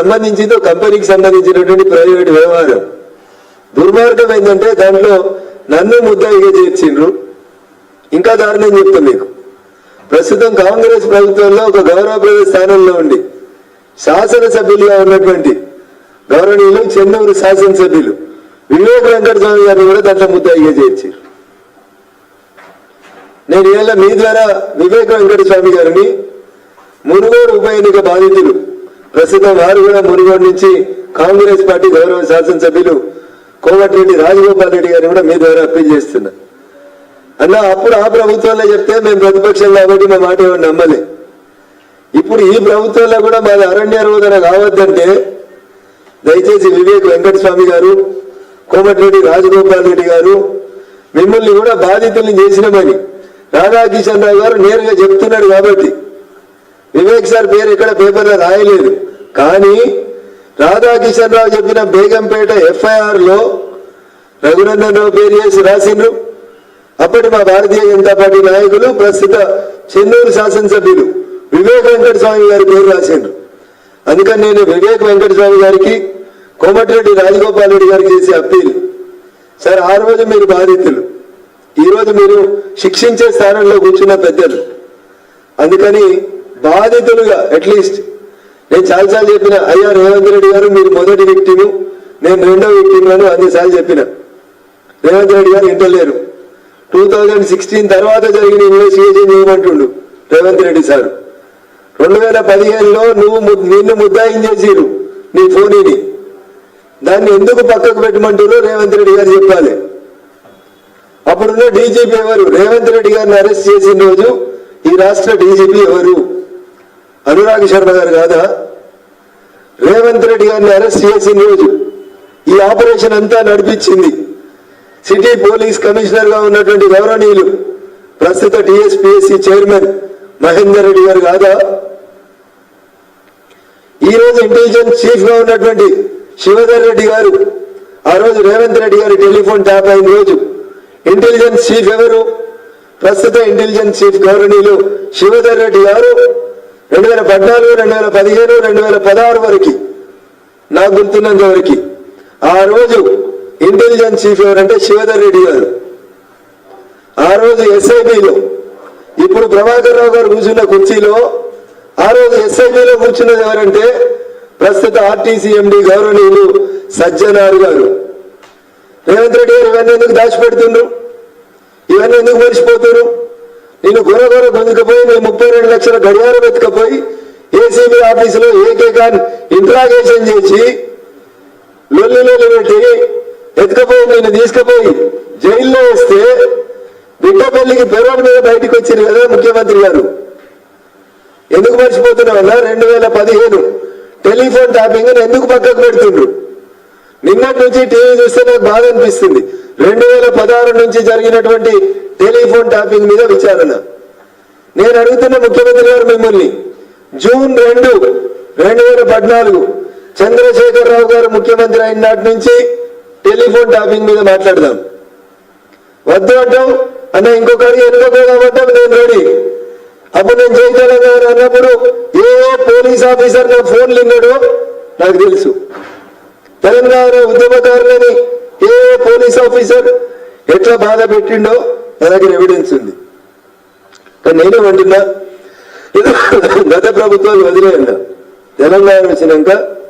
సంబంధించింది కంపెనీకి సంబంధించినటువంటి ప్రైవేట్ వ్యవహారం. దుర్మార్గం ఏంటంటే దాంట్లో నన్ను ముద్దాయిగా చేర్చిండ్రు ఇంకా దారుణం చెప్తాను మీకు. ప్రస్తుతం కాంగ్రెస్ ప్రభుత్వంలో ఒక గౌరవప్రద స్థానంలో ఉండి శాసనసభ్యులుగా ఉన్నటువంటి గౌరవనీయులు చెన్నూరు శాసనసభ్యులు వివేక్ వెంకటస్వామి గారిని కూడా దాంట్లో ముద్దాయిగా చేర్చారు నేను ఏళ్ళ మీ ద్వారా వివేక వెంకటస్వామి గారిని మునుగోడు ఉప ఎన్నిక బాధితులు ప్రస్తుతం వారు కూడా మునుగోడు నుంచి కాంగ్రెస్ పార్టీ గౌరవ శాసనసభ్యులు కోమటిరెడ్డి రాజగోపాల్ రెడ్డి గారిని కూడా మీ ద్వారా అప్పీల్ చేస్తున్నా. అన్న అప్పుడు ఆ ప్రభుత్వంలో చెప్తే మేము ప్రతిపక్షం కాబట్టి మా మాట ఎవరు నమ్మలే. ఇప్పుడు ఈ ప్రభుత్వంలో కూడా మాది అరణ్య రోధన కావద్దంటే దయచేసి వివేక్ వెంకటస్వామి గారు కోమటిరెడ్డి రాజగోపాల్ రెడ్డి గారు మిమ్మల్ని కూడా బాధితుల్ని చేసినామని రాధాకిషన్ రావు గారు నేరుగా చెప్తున్నాడు కాబట్టి వివేక్ సార్ పేరు ఇక్కడ పేపర్లో రాయలేదు. కానీ రాధాకిషన్ రావు చెప్పిన బేగంపేట ఎఫ్ఐఆర్లో రఘునందన్ రావు పేరు చేసి రాసిండ్రు. అప్పటి మా భారతీయ జనతా పార్టీ నాయకులు ప్రస్తుత చెన్నూరు శాసనసభ్యులు వివేక్ వెంకట స్వామి గారి పేరు రాసిండ్రు. అందుకని నేను వివేక్ వెంకట స్వామి గారికి కోమటిరెడ్డి రాజగోపాల్ రెడ్డి గారికి చేసే అప్పీల్. సార్ ఆ రోజు మీరు బాధితులు. ఈరోజు మీరు శిక్షించే స్థానంలో కూర్చున్న పెద్దలు. అందుకని బాధితులుగా అట్లీస్ట్ నేను చాలాసార్లు చెప్పిన అయ్యా రేవంత్ రెడ్డి గారు మీరు మొదటి విక్టిము నేను రెండో వ్యక్తిను అన్నిసార్లు చెప్పిన. రేవంత్ రెడ్డి గారు ఇంటలేరు టూ థౌజండ్ సిక్స్టీన్ తర్వాత జరిగిన ఇన్వెస్టిగేషన్ చేయమంటుండు రేవంత్ రెడ్డి సార్? రెండు వేల పదిహేనులో నువ్వు నిన్ను ముద్దాయిం చేసిరు నీ ఫోనీని. దాన్ని ఎందుకు పక్కకు పెట్టమంటారో రేవంత్ రెడ్డి గారు చెప్పాలి. అప్పుడున్న డీజీపీ ఎవరు? రేవంత్ రెడ్డి గారిని అరెస్ట్ చేసిన రోజు ఈ రాష్ట్ర డీజీపీ ఎవరు? అనురాగ్ శర్మ గారు కాదా? రేవంత్ రెడ్డి గారిని అరెస్ట్ చేసిన రోజు ఈ ఆపరేషన్ అంతా నడిపించింది. సిటీ పోలీస్ కమిషనర్గా ఉన్నటువంటి గౌరవనీయులు ప్రస్తుత టిఎస్పిఎస్సి చైర్మన్ మహేందర్ రెడ్డి గారు కాదా? ఈ రోజు ఇంటెలిజెన్స్ చీఫ్గా ఉన్నటువంటి శివధర్ రెడ్డి గారు ఆ రోజు రేవంత్ రెడ్డి గారి టెలిఫోన్ ట్యాప్ అయిన రోజు ఇంటెలిజెన్స్ చీఫ్ ఎవరు? ప్రస్తుత ఇంటెలిజెన్స్ చీఫ్ గౌరవనీయులు శివధర్ రెడ్డి గారు రెండు వేల పద్నాలుగు రెండు వేల పదిహేను రెండు వేల పదహారు వరకు. నాకు గుర్తున్నంత వరకు. ఆ రోజు ఇంటెలిజెన్స్ చీఫ్ ఎవరంటే శివధర్ రెడ్డి గారు. ఆ రోజు ఎస్ఐబిలో ఇప్పుడు ప్రభాకర్ రావు గారు కూర్చున్న కుర్చీలో ఆ రోజు ఎస్ఐబిలో కూర్చున్నది ఎవరంటే ప్రస్తుత ఆర్టీసీ ఎండి గౌరవనీయులు సజ్జనారు గారు. రేవంత్ రెడ్డి గారు ఇవన్నీ ఎందుకు దాచిపెడుతుండ్రు? ఇవన్నీ ఎందుకు మర్చిపోతున్నారు నేను గొర గొర నేను ముప్పై రెండు లక్షల గడియారం ఎత్తుకపోయి ఏసీబీ ఆఫీసులో ఏకేకాన్ ఇంట్రాగేషన్ చేసి లొల్లి లొల్లి పెట్టి ఎత్తుకపోయి నేను తీసుకుపోయి జైల్లో వేస్తే బిడ్డ పెళ్ళికి పెరోల్ మీద బయటకు వచ్చింది కదా ముఖ్యమంత్రి గారు. ఎందుకు మర్చిపోతున్నావన్నా రెండు వేల పదిహేను. టెలిఫోన్ ట్యాపింగ్ ఎందుకు పక్కకు పెడుతుండ్రు? నిన్నటి నుంచి టీవీ చూస్తే నాకు బాధ అనిపిస్తుంది. రెండు వేల పదహారు నుంచి జరిగినటువంటి టెలిఫోన్ ట్యాపింగ్ మీద విచారణ. నేను అడుగుతున్న ముఖ్యమంత్రి గారు మిమ్మల్ని జూన్ రెండు రెండు వేల పద్నాలుగు చంద్రశేఖర్ రావు గారు ముఖ్యమంత్రి అయిన నాటి నుంచి టెలిఫోన్ ట్యాపింగ్ మీద మాట్లాడదాం. వద్దు అంటాం అన్న ఇంకొకరి ఎన్నుకోదామంటాం నేను రెడీ అప్పుడు నేను జై గారు అన్నప్పుడు ఏ పోలీస్ ఆఫీసర్ నా ఫోన్ లింగడో నాకు తెలుసు. తెలంగాణ ఉద్యమదారులని ఏ ఏ పోలీస్ ఆఫీసర్ ఎట్లా బాధ పెట్టిండో నా దగ్గర ఎవిడెన్స్ ఉంది. కానీ నేనే వండినా గత ప్రభుత్వాలు వదిలేయండి. తెలంగాణ వచ్చినాక